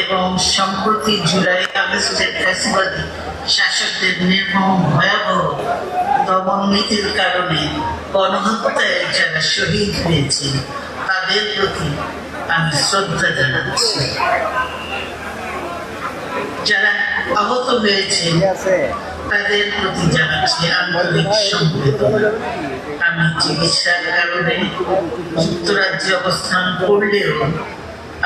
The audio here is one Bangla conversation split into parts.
এবং সম্প্রতি জুলাই আগস্টের ফ্যাসিবাদী শাসকদের নির্মম ভয়াবহ দমন কারণে গণহত্যায় যারা শহীদ হয়েছেন তাদের প্রতি আমি শ্রদ্ধা জানাচ্ছি। যারা আহত হয়েছেন তাদের প্রতি জানাচ্ছি আন্তরিক সম্বেদনা। আমি চিকিৎসার কারণে যুক্তরাজ্যে অবস্থান করলেও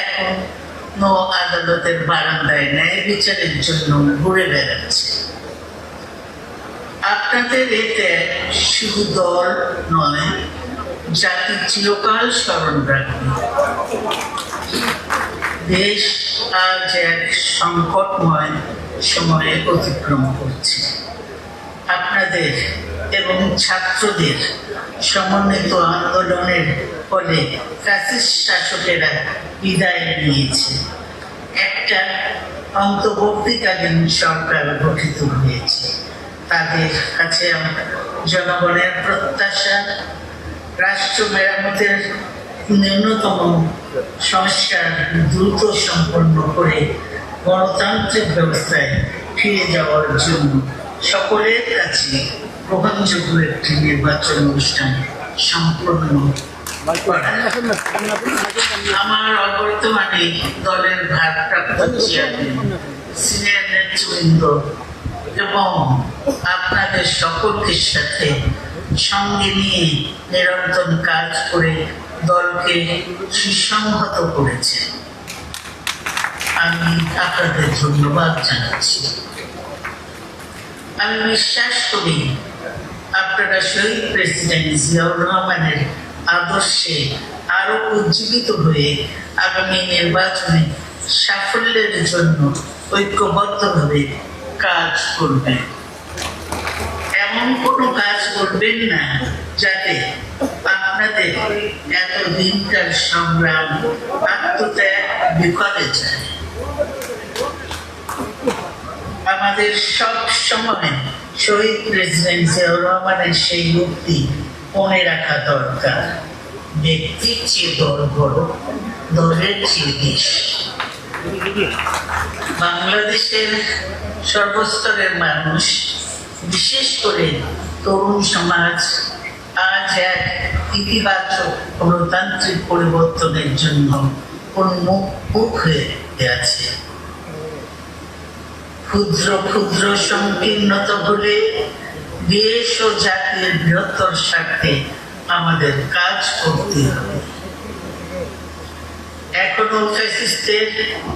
এখন আদালতের বারান্দায় ন্যায় বিচারের জন্য ঘুরে বেড়াচ্ছে। আপনাদের এতে শুধু দল নয়, জাতি চিরকাল স্মরণ রাখবে। দেশ আজ এক সংকটময় সময়ে অতিক্রম করছে। আপনাদের এবং ছাত্রদের সমন্বিত আন্দোলনের ফলে ফ্যাসিস্ট শাসকেরা বিদায় নিয়েছে। একটা অন্তর্বর্তীকালীন সরকার গঠিত হয়েছে। তাদের কাছে জনগণের প্রত্যাশা, রাষ্ট্র মেরামতের ন্যূনতম সংস্কার দ্রুত সম্পন্ন করে গণতান্ত্রিক ব্যবস্থায় ফিরে যাওয়ার জন্য সকলের কাছে নির্বাচন অনুষ্ঠান করা আমার অবর্তমানে দলের ভারপ্রাপ্ত এবং আপনাদের সকলকে সাথে সঙ্গে নিয়ে নিরন্তর কাজ করে দলকে সুসংহত করেছে। আমি আপনাদের ধন্যবাদ জানাচ্ছি। আমি বিশ্বাস করি আপনারা শহীদ প্রেসিডেন্ট রহমানের আদর্শে আরও উজ্জীবিত হয়ে আগামী নির্বাচনে সাফল্যের জন্য ঐক্যবদ্ধভাবে কাজ করবেন। এমন কোনো কাজ করবেন না যাতে আপনাদের এত দিনকার সংগ্রাম আত্মত্যাগ বিফলে যায়। আমাদের সব সময় শহীদ প্রেসিডেন্ট জিয়াউর রহমানের সেই মুক্তি মনে রাখা দরকার ব্যক্তির চেয়ে দল বড় দলের চেয়ে দেশ বাংলাদেশের সর্বস্তরের মানুষ, বিশেষ করে তরুণ সমাজ, আজ এক ইতিবাচক গণতান্ত্রিক পরিবর্তনের জন্য উন্মুখ হয়ে আছে। ক্ষুদ্র ক্ষুদ্র সংকীর্ণতা বলে দেশ ও জাতির বৃহত্তর স্বার্থে আমাদের কাজ করতে হবে। এখনও ফ্যাসিস্টের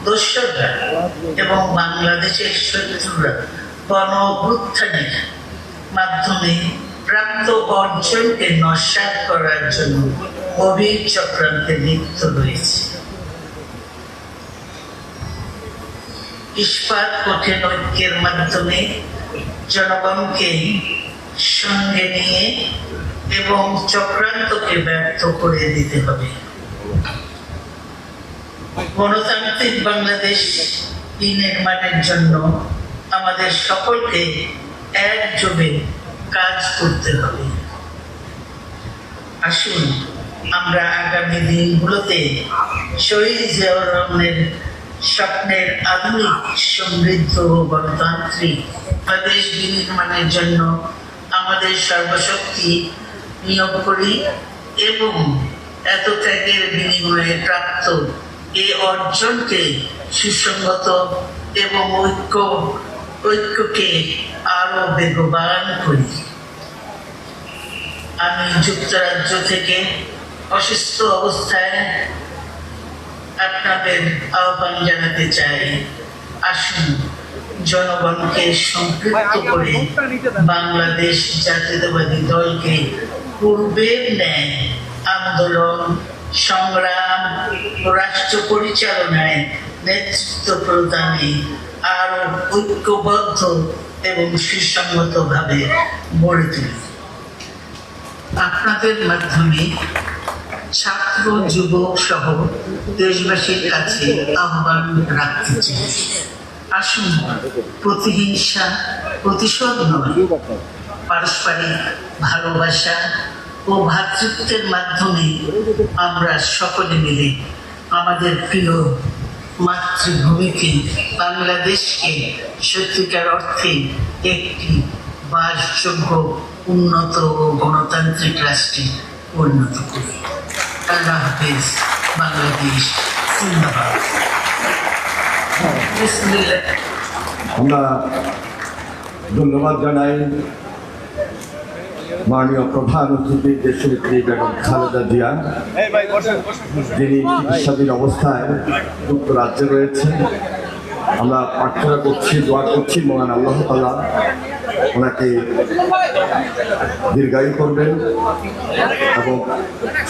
দোসররা এবং বাংলাদেশের শত্রুরা গণ অভ্যুত্থানের মাধ্যমে প্রাপ্ত অর্জনকে নস্বাত করার জন্য গভীর চক্রান্তে লিপ্ত রয়েছে। ইস্পাত কঠিন ঐক্যের মাধ্যমে জনগণকে সঙ্গে নিয়ে এবং চক্রান্তকে ব্যর্থ করে দিতে হবে। গণতান্ত্রিক বাংলাদেশ নির্মাণের জন্য আমাদের সকলকে একযোগে কাজ করতে হবে। আসুন, আমরা আগামী দিনগুলোতে শহীদ জিয়াউর রহমানের স্বপ্নের আধুনিক সমৃদ্ধ গণতান্ত্রিক বাংলাদেশ বিনির্মাণের জন্য আমাদের সর্বশক্তি নিয়োগ করি এবং এত ত্যাগের বিনিময়ে প্রাপ্ত এই অর্জনকে সুসংগত এবং ঐক্য, ঐক্যকে আরও বেগবান করি। আমি যুক্তরাজ্য থেকে অসুস্থ অবস্থায় আপনাদের আহ্বান জানাতে চাই। আসুন, জনগণকে সম্পৃক্ত করে বাংলাদেশ জাতীয়তাবাদী দলকে পূর্বের ন্যায় আন্দোলন, সংগ্রাম, রাষ্ট্র পরিচালনায় নেতৃত্ব প্রদানে আরও ঐক্যবদ্ধ এবং সুসংগতভাবে গড়ে তুলি। আপনাদের মাধ্যমে ছাত্র যুবক সহ দেশবাসীর কাছে আহ্বান রাখতে চাই আসুন, প্রতিহিংসা প্রতিশোধ নয়, পারস্পরিক ভালোবাসা ও ভ্রাতৃত্বের মাধ্যমে আমরা সকলে মিলে আমাদের প্রিয় মাতৃভূমিকে, বাংলাদেশকে সত্যিকার অর্থে একটি বাসযোগ্য, উন্নত ও গণতান্ত্রিক রাষ্ট্রে পরিণত করি। আল্লাহ হাফেজ বাংলাদেশ জিন্দাবাদ আমরা ধন্যবাদ জানাই মাননীয় প্রধান অতিথি দেশনেত্রী বেগম খালেদা জিয়া যিনি চিকিৎসাধীন অবস্থায় যুক্তরাজ্যে রয়েছেন আমরা প্রার্থনা করছি দোয়া করছি মহান আল্লাহ তালা ওনাকে দীর্ঘায়ু করবেন এবং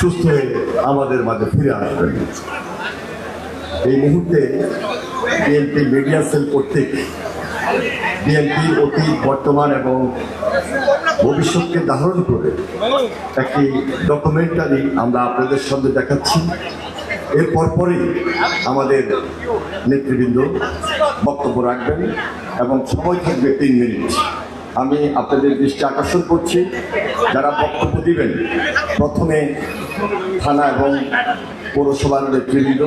সুস্থ হয়ে আমাদের মাঝে ফিরে আসবেন। এই মুহূর্তে বিএনপি মিডিয়া সেল কর্তৃক বিএনপি অতীত বর্তমান এবং ভবিষ্যৎকে ধারণ করে একটি ডকুমেন্টারি আমরা আপনাদের সামনে দেখাচ্ছি। এর পরপরই আমাদের নেতৃবৃন্দ বক্তব্য রাখবেন এবং সময় থাকবে তিন মিনিট। আমি আপনাদের দৃষ্টি আকর্ষণ করছি। যারা বক্তব্য দিবেন প্রথমে থানা এবং পৌরসভার নেতৃবৃন্দ।